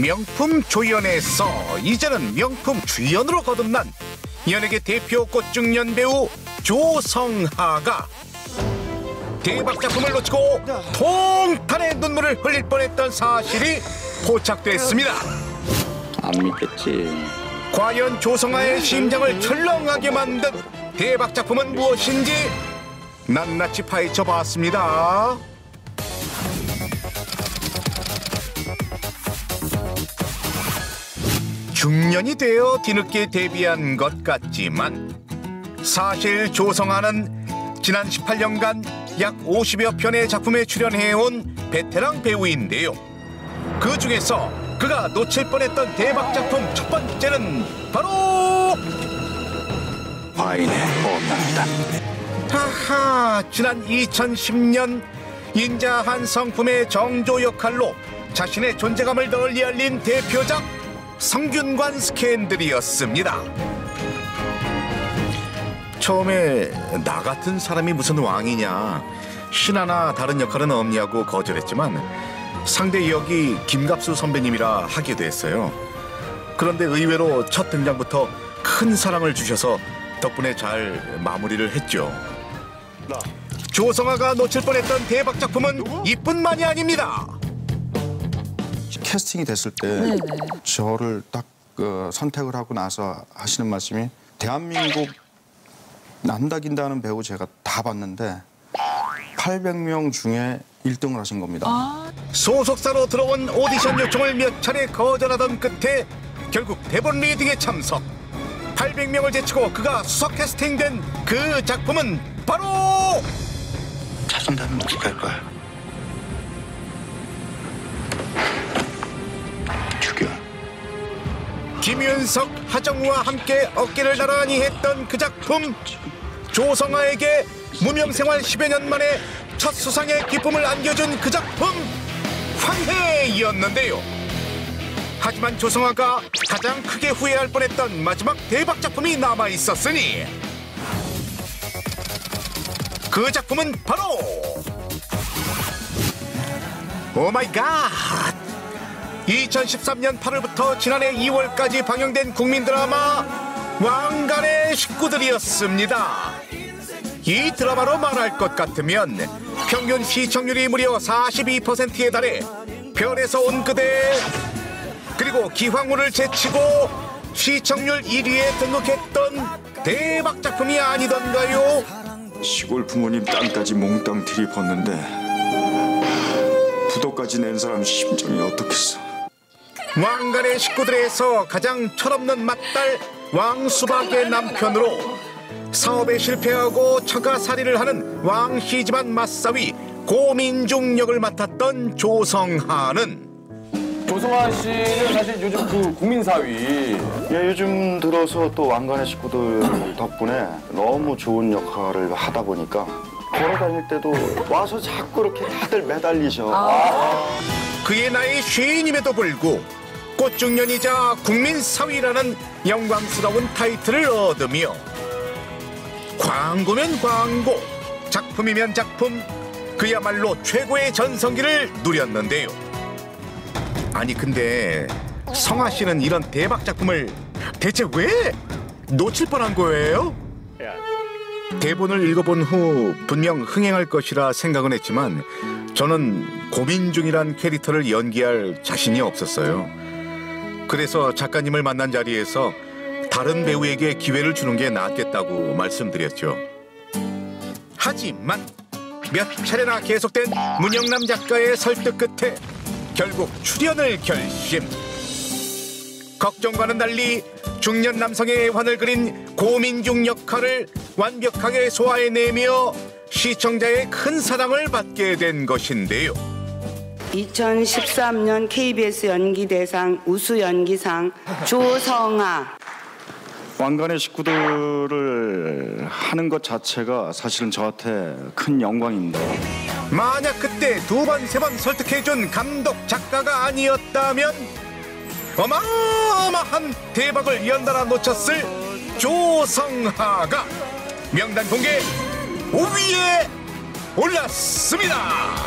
명품 조연에서 이제는 명품 주연으로 거듭난 연예계 대표 꽃중년 배우 조성하가 대박 작품을 놓치고 통탄의 눈물을 흘릴 뻔했던 사실이 포착됐습니다. 안 믿겠지. 과연 조성아의 심장을 철렁하게 만든 대박 작품은 무엇인지 낱낱이 파헤쳐 봤습니다. 중년이 되어 뒤늦게 데뷔한 것 같지만 사실 조성아는 지난 18년간 약 50여 편의 작품에 출연해온 베테랑 배우인데요. 그 중에서 그가 놓칠 뻔했던 대박 작품 첫 번째는 바로 과인의 범람이다. 하하 지난 2010년 인자한 성품의 정조 역할로 자신의 존재감을 널리 알린 대표작 성균관 스캔들이었습니다. 처음에 나 같은 사람이 무슨 왕이냐 신하나 다른 역할은 없냐고 거절했지만 상대 역이 김갑수 선배님이라 하게 됐어요. 그런데 의외로 첫 등장부터 큰 사랑을 주셔서 덕분에 잘 마무리를 했죠. 조성아가 놓칠 뻔했던 대박 작품은 이뿐만이 아닙니다. 캐스팅이 됐을 때 저를 딱 그, 선택을 하고 나서 하시는 말씀이 대한민국 난다긴다는 배우 제가 다 봤는데 800명 중에 1등을 하신 겁니다. 소속사로 들어온 오디션 요청을 몇 차례 거절하던 끝에 결국 대본 리딩에 참석. 800명을 제치고 그가 수석 캐스팅된 그 작품은 바로 찾은다면 어떻게 할 거야? 김윤석, 하정우와 함께 어깨를 나란히 했던 그 작품 조성아에게 무명생활 10여 년 만에 첫 수상의 기쁨을 안겨준 그 작품 황해였는데요. 하지만 조성아가 가장 크게 후회할 뻔했던 마지막 대박 작품이 남아 있었으니 그 작품은 바로 오마이갓 2013년 8월부터 지난해 2월까지 방영된 국민 드라마 왕관의 식구들이었습니다. 이 드라마로 말할 것 같으면 평균 시청률이 무려 42%에 달해 별에서 온 그대 그리고 기황후를 제치고 시청률 1위에 등극했던 대박 작품이 아니던가요? 시골 부모님 땅까지 몽땅 들이붓는데 부도까지 낸 사람 심정이 어떻겠어 왕관의 식구들에서 가장 철없는 맏딸 왕수박의 남편으로 사업에 실패하고 처가살이를 하는 집안 맞사위 고민중 역을 맡았던 조성하는 조성아 씨는 사실 요즘 그 국민사위 예, 요즘 들어서 또 왕관의 식구들 덕분에 너무 좋은 역할을 하다 보니까 걸어 다닐 때도 와서 자꾸 이렇게 다들 매달리셔. 그의 나이 쉰임에도 불구 꽃중년이자 국민사위라는 영광스러운 타이틀을 얻으며 광고면 광고, 작품이면 작품, 그야말로 최고의 전성기를 누렸는데요. 아니 근데 성아 씨는 이런 대박 작품을 대체 왜 놓칠 뻔한 거예요? 대본을 읽어본 후 분명 흥행할 것이라 생각은 했지만 저는 고민 중이란 캐릭터를 연기할 자신이 없었어요. 그래서 작가님을 만난 자리에서 다른 배우에게 기회를 주는 게 낫겠다고 말씀드렸죠. 하지만 몇 차례나 계속된 문영남 작가의 설득 끝에 결국 출연을 결심. 걱정과는 달리 중년 남성의 애환을 그린 고민중 역할을 완벽하게 소화해내며 시청자의 큰 사랑을 받게 된 것인데요. 2013년 KBS 연기대상 우수연기상 조성아 왕관의 식구들을 하는 것 자체가 사실은 저한테 큰 영광입니다. 만약 그때 두 번 세 번 설득해준 감독 작가가 아니었다면 어마어마한 대박을 연달아 놓쳤을 조성하가 명단 공개 5위에 올랐습니다.